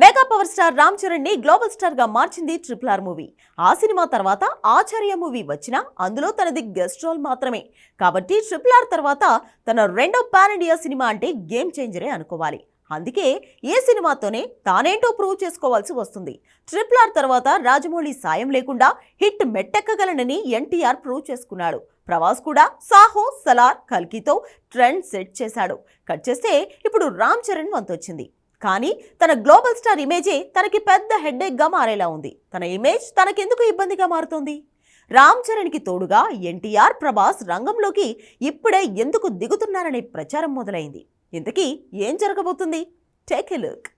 Mega power star Ram చరణ్ని global స్టార్గా మార్చింది ట్రిపుల్ ఆర్ మూవీ. ఆ సినిమా తర్వాత ఆచార్య మూవీ వచ్చినా అందులో తనది గెస్ట్ రోల్ మాత్రమే. కాబట్టి ట్రిపుల్ ఆర్ తర్వాత తన రెండో పాన్ ఇండియా సినిమా అంటే గేమ్ చేంజరే అనుకోవాలి. అందుకే ఏ సినిమాతోనే తానేంటో ప్రూవ్ చేసుకోవాల్సి వస్తుంది. ట్రిపుల్ ఆర్ తర్వాత రాజమౌళి సాయం లేకుండా హిట్ మెట్టెక్కగలనని ఎన్టీఆర్ ప్రూవ్ చేసుకున్నాడు. ప్రభాస్ కూడా సాహో సలార్ కల్కితో ట్రెండ్ సెట్ చేశాడు. కట్ చేస్తే ఇప్పుడు రామ్ చరణ్ వంతొచ్చింది. కానీ తన గ్లోబల్ స్టార్ ఇమేజే తనకి పెద్ద హెడ్డేక్గా మారేలా ఉంది. తన ఇమేజ్ తనకెందుకు ఇబ్బందిగా మారుతోంది? రామ్ చరణ్కి తోడుగా ఎన్టీఆర్ ప్రభాస్ రంగంలోకి ఇప్పుడే ఎందుకు దిగుతున్నారనే ప్రచారం మొదలైంది. ఇంతకీ ఏం జరగబోతుంది? Take a look.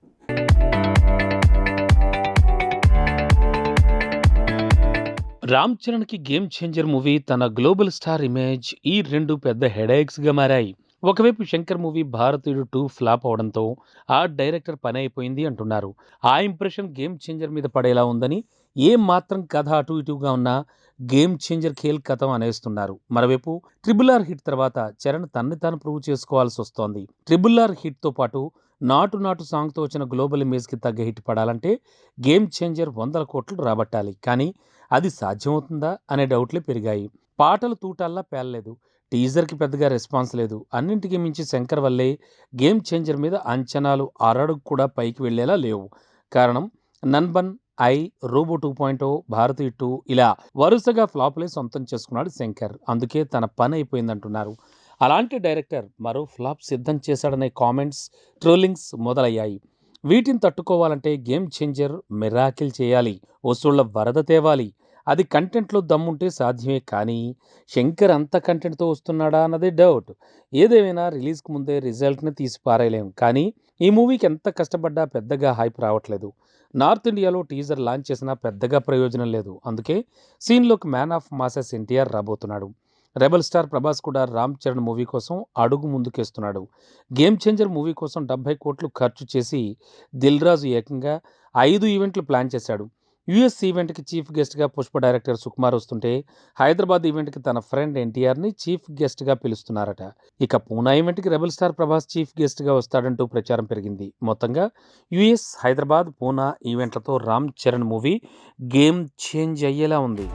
రామ్ చరణ్కి గేమ్ చేంజర్ మూవీ తన గ్లోబల్ స్టార్ ఇమేజ్ ఈ రెండు పెద్ద హెడేక్స్గా మారాయి. ఒకవైపు Shankar movie Bharateeyudu two flop అవడంతో ఆ డైరెక్టర్ పని అయిపోయింది అంటున్నారు. ఆ ఇంప్రెషన్ గేమ్ చేంజర్ మీద పడేలా ఉందని ఏం మాత్రం కథ అటు ఇటుగా ఉన్నా గేమ్ చేంజర్ ఖేల్ కథం అనేస్తున్నారు. మరోవైపు ట్రిబుల్ ఆర్ హిట్ తర్వాత చరణ్ తన్ని తాను ప్రూవ్ చేసుకోవాల్సి వస్తోంది. ట్రిబుల్ ఆర్ హిట్తో పాటు నాటు నాటు సాంగ్తో వచ్చిన గ్లోబల్ ఇమేజ్కి తగ్గ హిట్ పడాలంటే గేమ్ చేంజర్ వందల కోట్లు రాబట్టాలి. కానీ అది సాధ్యమవుతుందా అనే డౌట్లే పెరిగాయి. పాటలు తూటాల్లా పేలలేదు. టీజర్కి పెద్దగా రెస్పాన్స్ లేదు. అన్నింటికి మించి శంకర్ వల్లే గేమ్ చేంజర్ మీద అంచనాలు అరడుగు కూడా పైకి వెళ్ళేలా లేవు. కారణం Nanban I Robo two point Bharateeya two ఇలా వరుసగా ఫ్లాప్లే సొంతం చేసుకున్నాడు శంకర్. అందుకే తన పని అయిపోయిందంటున్నారు. అలాంటి డైరెక్టర్ మరో ఫ్లాప్ సిద్ధం చేశాడనే కామెంట్స్ ట్రోలింగ్స్ మొదలయ్యాయి. వీటిని తట్టుకోవాలంటే గేమ్ చేంజర్ మిరాకిల్ చేయాలి. వసూళ్ళ వరద తేవాలి. అది కంటెంట్లో దమ్ముంటే సాధ్యమే కానీ శంకర్ అంత కంటెంట్తో వస్తున్నాడా అన్నదే డౌట్. ఏదేమైనా రిలీజ్కి ముందే రిజల్ట్ని తీసి పారేయలేం. కానీ ఈ మూవీకి ఎంత కష్టపడ్డా పెద్దగా హైప్ రావట్లేదు. నార్త్ ఇండియాలో టీజర్ లాంచ్ చేసినా పెద్దగా ప్రయోజనం లేదు. అందుకే సీన్లోకి మ్యాన్ ఆఫ్ మాసెస్ ఎన్టీఆర్ రాబోతున్నాడు. రెబల్ స్టార్ ప్రభాస్ కూడా రామ్ చరణ్ మూవీ కోసం అడుగు ముందుకేస్తున్నాడు. గేమ్ చేంజర్ మూవీ కోసం డెబ్బై కోట్లు ఖర్చు చేసి దిల్ రాజు ఏకంగా ఐదు ఈవెంట్లు ప్లాన్ చేశాడు. యుఎస్ ఈవెంట్కి చీఫ్ గెస్ట్గా పుష్ప డైరెక్టర్ సుకుమార్ వస్తుంటే హైదరాబాద్ ఈవెంట్కి తన ఫ్రెండ్ ఎన్టీఆర్ని చీఫ్ గెస్ట్గా పిలుస్తున్నారట. ఇక పూనా ఈవెంట్కి రెబల్ స్టార్ ప్రభాస్ చీఫ్ గెస్ట్గా వస్తాడంటూ ప్రచారం పెరిగింది. మొత్తంగా US Hyderabad Poona ఈవెంట్లతో Ram Charan movie game change అయ్యేలా ఉంది.